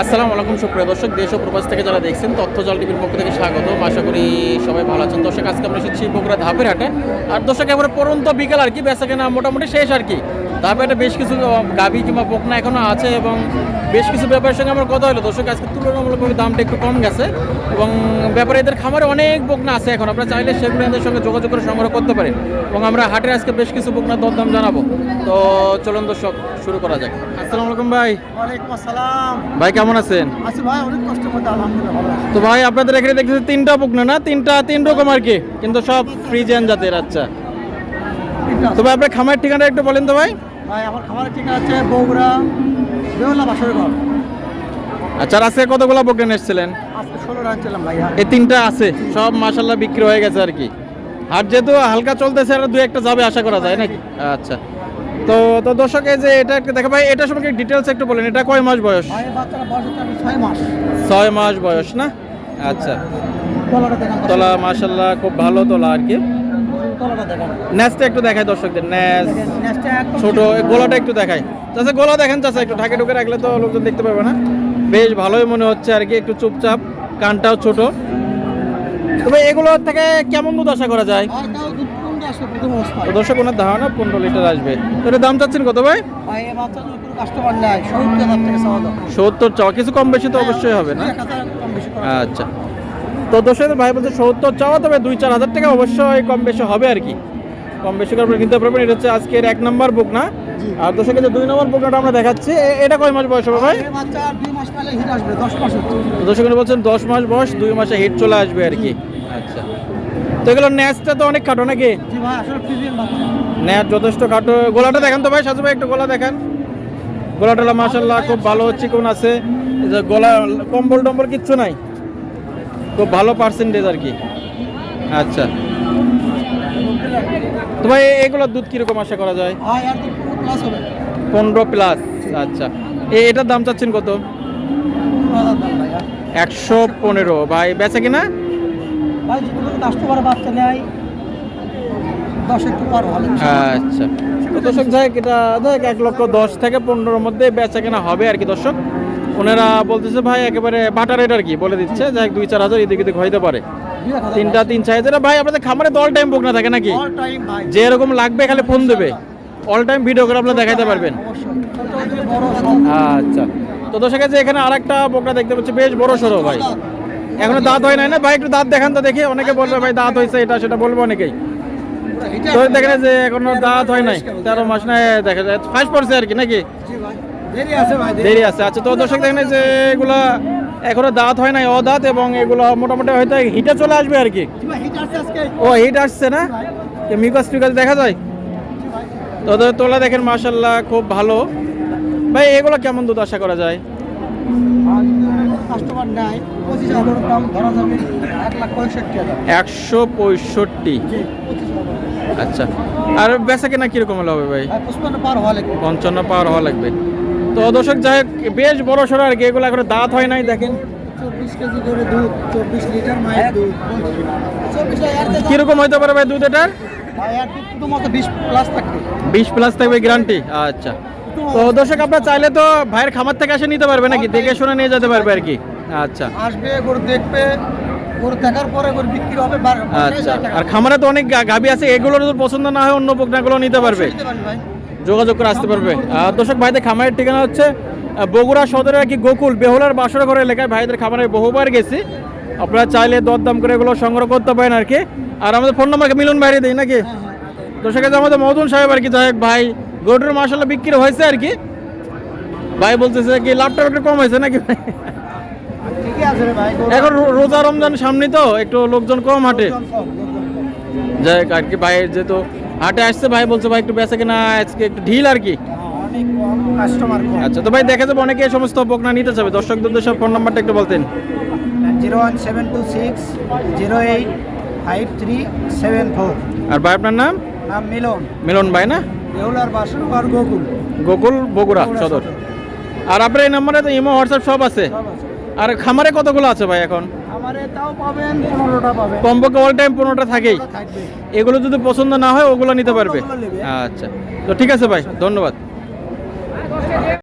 আসসালামু আলাইকুম, সুপ্রিয় দর্শক, দেশ ও প্রবাস থেকে যারা দেখছেন তথ্য জল টিভির পক্ষ থেকে স্বাগত। আশা করি সবাই ভালো আছেন। দর্শক, আজকে আমরা এসেছি বগুড়া ধাপের হাটে আর দর্শক এবারে পরন্ত বিকেল আর কি বেচা কেনা মোটামুটি শেষ আর কি। ধাপে হাটে বেশ কিছু গাবি কিংবা বকনা এখনও আছে এবং বেশ কিছু ব্যাপারের সঙ্গে আমার কথা হলো। দর্শক আজকে তুলনামূলকভাবে দামটা একটু কম গেছে এবং ব্যাপারে এদের খামারে অনেক বকনা আছে এখন। আপনারা চাইলে সেগুলো এদের সঙ্গে যোগাযোগ করে সংগ্রহ করতে পারেন এবং আমরা হাটে আজকে বেশ কিছু বকনার দরদাম জানাব। তো চলুন দর্শক শুরু করা যাক। আসসালামু আলাইকুম ভাই। ওয়ালাইকুম আসসালাম। ভাই কেমন আছেন? আছি ভাই অনেক আলহামদুলিল্লাহ তো ভাই আপনাদের এখানে দেখতেছি তিনটা বকনা না? তিনটা তিন রকম আর কি কিন্তু সব ফ্রিজেন জাতের আচ্ছা। তো ভাই আপনার খামার ঠিকানা একটু বলেন তো ভাই। ভাই আমার খামারের ঠিকানা আছে বগুড়া বাসর আচ্ছা আজকে কতগুলো বকনা এসেছিলেন? আজকে ষোলো রান ছিলাম ভাই এই তিনটা আছে সব মাসাল্লাহ বিক্রি হয়ে গেছে আর কি। আর যেহেতু হালকা চলতেছে আর দু একটা যাবে আশা করা যায় নাকি? আচ্ছা। তো তো দর্শক এই যে এটা একটু দেখা ভাই এটা সম্পর্কে ডিটেলস একটু বলেন এটা কয় মাস বয়স? হচ্ছে ছয় মাস। বয়স না? আচ্ছা। তোলা মাসাল্লাহ খুব ভালো তোলা আর কি। ন্যাসটা একটু দেখায় দর্শকদের ন্যাস ছোট গোলাটা একটু দেখাই। চাচা গোলা দেখেন চাচা একটু ঢাকে ঢুকে রাখলে তো লোকজন দেখতে পাবে না। বেশ ভালোই মনে হচ্ছে আর কি একটু চুপচাপ কানটাও ছোট। তবে এগুলোর থেকে কেমন দুধ আশা করা যায়? দর্শক ওনার ধারণা পনেরো লিটার আসবে। তো এটার দাম চাচ্ছেন কত ভাই? সত্তর চাওয়া কিছু কম বেশি তো অবশ্যই হবে না? করা আচ্ছা। তো দর্শক ভাই বলছে সত্তর চাওয়া তবে দুই চার হাজার টাকা অবশ্যই কম বেশি হবে আর কি। কম বেশি করে কিনতে পারবেন এটা হচ্ছে আজকের এক নম্বর বুক না? আর দর্শকের যে দুই নম্বর বুকনাটা আমরা দেখাচ্ছি এটা কয় মাস বয়স হবে ভাই? বাচ্চা দুই মাস পেলে হিট আসবে দশ মাস দর্শক বলছেন দশ মাস বয়স দুই মাসে হিট চলে আসবে আর কি। আচ্ছা। তো এগুলো ন্যাচটা তো অনেক খাটো নাকি? ন্যাচ যথেষ্ট খাটো। গোলাটা দেখান তো ভাই সাজু ভাই একটু গোলা দেখান। গোলাটা মাসাল্লাহ খুব ভালো চিকন আছে। গলা কম্বল টম্বল কিচ্ছু নাই। খুব ভালো পার্সেন্টেজ আর কি? আচ্ছা। তো ভাই এগুলোর দুধ কীরকম আশা করা যায়? পনেরো প্লাস আচ্ছা। এটার দাম চাচ্ছেন কত? একশো পনেরো। ভাই বেচে কিনা? আচ্ছা। তো দর্শক যাই এটা দেখ এক লক্ষ দশ থেকে পনেরোর মধ্যে বেচা কেনা হবে আর কি দর্শক? ওনারা বলতেছে ভাই একেবারে বাটার রেট আর কি বলে দিচ্ছে। যাই দুই চার হাজার এদিক এদিক হইতে পারে। তিনটা তিন চার হাজার। ভাই আপনাদের খামারে তো অল টাইম বুক না থাকে নাকি? যে এরকম লাগবে খালি ফোন দেবে। অল টাইম ভিডিও করে আপনারা দেখাইতে পারবেন। আচ্ছা। তো দর্শক যে এখানে আরেকটা বোকরা দেখতে পাচ্ছি বেশ বড় সড়ো ভাই। এখনও দাঁত হয় নাই না? ভাই একটু দাঁত দেখান তো দেখি। অনেকে বলবে ভাই দাঁত হয়েছে এটা সেটা বলব অনেকেই। তো দেখেন যে এখনও দাঁত হয় নাই। তেরো মাস না দেখা যায়। ফার্স্ট পড়ছে আর কি নাকি? জি ভাই। দেরি আছে আচ্ছা তো দর্শক দেখেন যে এগুলা এখনও দাঁত হয় নাই অদাঁত এবং এগুলো মোটামুটি হয়তো হিটে চলে আসবে আর কি। ও হিট আসছে না? মিকাস টিকাস দেখা যায়? তো তোলা দেখেন মাশাল্লাহ খুব ভালো। ভাই এগুলো কেমন দুধ আশা করা যায়? একশো পঁয়ষট্টি। আচ্ছা। আর বেচা কেনা কীরকম হবে ভাই? পুষ্পান্ন পার হওয়া লাগবে। তো দর্শক যাই হোক, বেশ বড় সড়ো আর কি এগুলো এখন দাঁত হয় নাই দেখেন। চব্বিশ কেজি করে দুধ চব্বিশ লিটার মায়ের দুধ। কীরকম হইতে পারে ভাই দুধ এটার? বিশ প্লাস থাকবে। গ্যারান্টি আচ্ছা। তো দর্শক আপনার চাইলে তো ভাইয়ের খামার থেকে এসে নিতে পারবে নাকি? দেখে শুনে নিয়ে যেতে পারবে আর কি। আচ্ছা। আসবে গরু দেখবে গরু দেখার পরে গরু বিক্রি হবে আচ্ছা। আর খামারে তো অনেক গাভী আছে এগুলোর পছন্দ না হয় অন্য বকনাগুলো নিতে পারবে। নিতে পারবে ভাই। যোগাযোগ করে আসতে পারবে। দর্শক ভাইদের খামারের ঠিকানা হচ্ছে বগুড়া সদরের কি গোকুল বেহুলার বাসর ঘর এলাকায় ভাইদের খামারে বহুবার গেছি। আপনারা চাইলে দরদাম করে এগুলো সংগ্রহ করতে পারেন আর কি। আর আমাদের ফোন নাম্বারকে মিলন বাইরে দিই নাকি? দর্শক আছে আমাদের মদন সাহেব আর কি যাই ভাই গরুর মাসাল্লাহ বিক্রি হয়েছে আর কি। ভাই বলতেছে কি লাভটা একটু কম হয়েছে নাকি? এখন রোজা রমজান সামনে তো একটু লোকজন কম হাটে। যাই হোক আর কি ভাইয়ের যেহেতু হাটে আসছে ভাই বলছে ভাই একটু বেচা কিনা আজকে একটু ঢিল আর কি? হ্যাঁ, আচ্ছা তো ভাই দেখা যাবে অনেকে এই সমস্ত বকনা নিতে চাবে দর্শকদের সব ফোন নাম্বারটা একটু বলতেন। Zero one seven two six zero eight five three seven four. আর ভাই আপনার নাম? নাম মিলন। মিলন ভাই না? দেউলার বাসন ঘর গোকুল। গোকুল বগুড়া সদর। আর আপনার এই নাম্বারে তো ইমো হোয়াটসঅ্যাপ সব আছে। আর খামারে কতগুলো আছে ভাই এখন? আমারে তাও পাবেন পনেরোটা পাবেন। কমপক্ষে অল টাইম পনেরোটা থাকেই। এগুলো যদি পছন্দ না হয় ওগুলো নিতে পারবে। আচ্ছা। তো ঠিক আছে ভাই ধন্যবাদ।